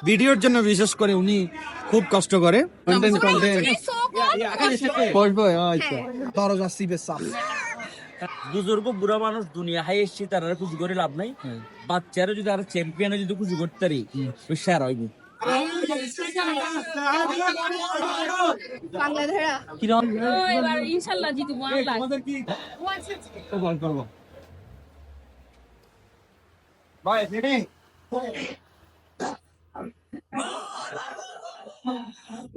ভিডিওর জন্য বিশেষ করে উনি খুব কষ্ট করে। কন্টেন্ট কন্টেন্ট আচ্ছা। দরজা সিবে সাফ। বুজুর্গ বুড়া মানুষ দুনিয়া হাই এসছি তারা খুশি করে লাভ নাই। বাচ্চারা যদি আর চ্যাম্পিয়নে যদি খুশি করতে পারি ইনশাল্লাহ জিতবো আল্লাহ।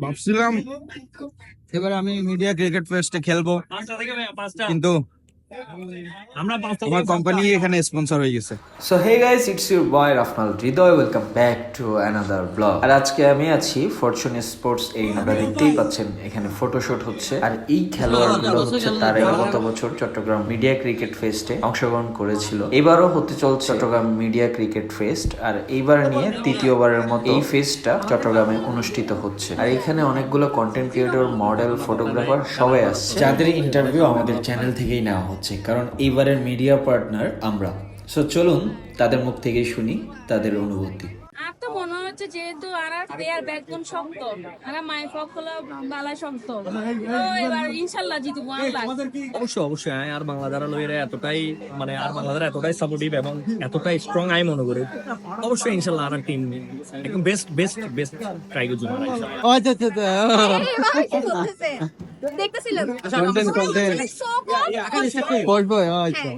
ভাবছিলাম এবার আমি মিডিয়া ক্রিকেট ফেস্টে খেলব। কিন্তু আমার কোম্পানি এখানে স্পন্সর হয়ে গেছে। So hey guys it's your boy Rafnal Hridoy welcome back to another blog আর আজকে আমি আছি ফরচুন স্পোর্টস এই আপনারা দেখতেই পাচ্ছেন এখানে ফটোশুট হচ্ছে। আর এই খেলোয়াড়গুলো হচ্ছে তারা গত বছর চট্টগ্রাম মিডিয়া ক্রিকেট ফেস্টে অংশগ্রহণ করেছিল। এবারও হতে চলছে চট্টগ্রাম মিডিয়া ক্রিকেট ফেস্ট আর এইবার নিয়ে তৃতীয়বারের মতো এই ফেস্টটা চট্টগ্রামে অনুষ্ঠিত হচ্ছে। আর এখানে অনেকগুলো কন্টেন্ট ক্রিয়েটর মডেল ফটোগ্রাফার সবাই আসছে। যাদের ইন্টারভিউ আমাদের চ্যানেল থেকেই নেওয়া হচ্ছে। কারণ এইবারের মিডিয়া পার্টনার আমরা। সো চলুন তাদের মুখ থেকেই শুনি তাদের অনুভূতি। আর তো মনে হচ্ছে যেহেতু আর প্লেয়ার ব্যাকবোন শক্ত আর ফক হলো বালা শক্ত। তো এবার ইনশাল্লাহ জিতবো আল্লাহ অবশ্যই অবশ্যই আর বাংলাদেশ লইরে এতটাই মানে আর বাংলাদেশ এতটাই সাপোর্টিভ এবং এতটাই স্ট্রং আমি মনে করি। অবশ্যই ইনশাল্লাহ আর টিম একদম বেস্ট বেস্ট বেস্ট ট্রাই করছি আমরা ইনশাল্লাহ আচ্ছা আচ্ছা আচ্ছা। দেখতেছিলাম। কন্টেন্ট কন্টেন্ট বসবো আচ্ছা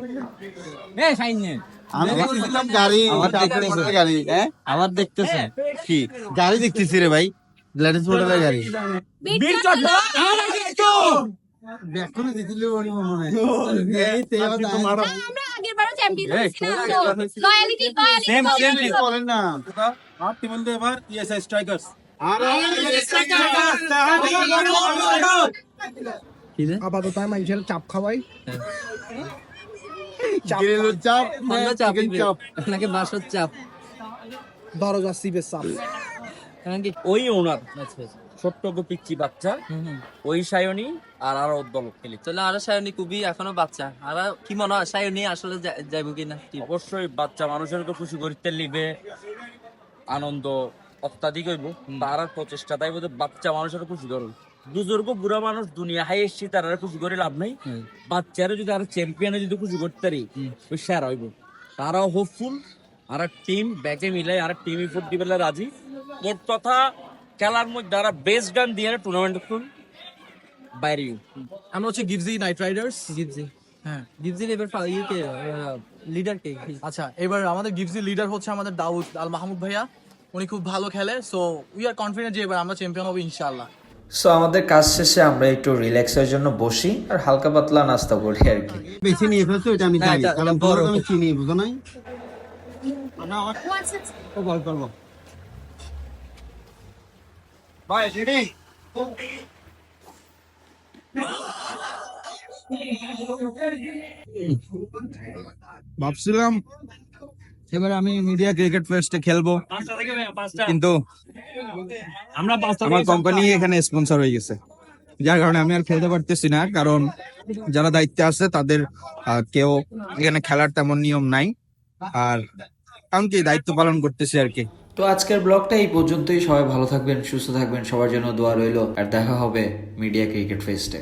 আমি দেখতেছিলাম গাড়ি আমার দেখতেছে গাড়ি হ্যাঁ? দেখতেছে। কি? গাড়ি দেখতেছি রে ভাই। গ্ল্যাডিস মডেলের গাড়ি। দিছিল মনে হয় এই আপাতত আমি মানুষের চাপ খাওয়াই। হ্যাঁ। চাপ চাপ হ্যাঁ, চাপ নাকি চাপ। দরজা চাপ নাকি ওই ওনার ছোট্ট বাচ্চা ওই সায়নী আর খেলি। তাহলে সায়নী খুবই এখনও বাচ্চা। আর কি মনে হয় সায়নী আসলে যাইব কিনা? অবশ্যই বাচ্চা মানুষের খুশি করতে লিবে আনন্দ অত্যাধিক হইব। তার প্রচেষ্টা তাই বাচ্চা মানুষের খুশি করুন বুজুর্গ বুড়া মানুষ দুনিয়া হাই এসছি তারা আর খুশি করে লাভ নাই। বাচ্চারা যদি আর চ্যাম্পিয়নে যদি খুশি করতে পারি ওই স্যার হইব। তারাও হোপফুল আর টিম ব্যাকে মিলাই আর টিম ইফোর্ট দিবে রাজি। মোট কথা খেলার মধ্যে আর বেস্ট গান দিয়ে টুর্নামেন্ট ফুল বাইরে আমরা হচ্ছে গিভজি নাইট রাইডার্স গিবজি হ্যাঁ গিবজি এবার পা- ইয়ে কে লিডার কে? আচ্ছা এবার আমাদের গিভজি লিডার হচ্ছে আমাদের দাউদ আল মাহমুদ ভাইয়া। উনি খুব ভালো খেলে সো উই আর কনফিডেন্ট যে এবার আমরা চ্যাম্পিয়ন হব ইনশাআল্লাহ। সো আমাদের কাজ শেষে আমরা একটু রিল্যাক্সের জন্য বসি আর হালকা পাতলা নাস্তা করি আর কি। বেশি নিয়ে ফেলছো এটা আমি জানি। কারণ বড় আমি চিনি বুঝো নাই? ও আচ্ছা, আচ্ছা। ভাই ভাবছিলাম এবার আমি মিডিয়া ক্রিকেট ফেস্টে খেলব। কিন্তু আমরা আমার কোম্পানি এখানে স্পন্সর হয়ে গেছে। যার কারণে আমি আর খেলতে পারতেছি না কারণ যারা দায়িত্বে আছে তাদের কেউ এখানে খেলার তেমন নিয়ম নাই। আর কারণ কি দায়িত্ব পালন করতেছি আর কি। তো আজকের ব্লগটা এই পর্যন্তই। সবাই ভালো থাকবেন সুস্থ থাকবেন। সবার জন্য দোয়া রইল। আর দেখা হবে মিডিয়া ক্রিকেট ফেস্টে।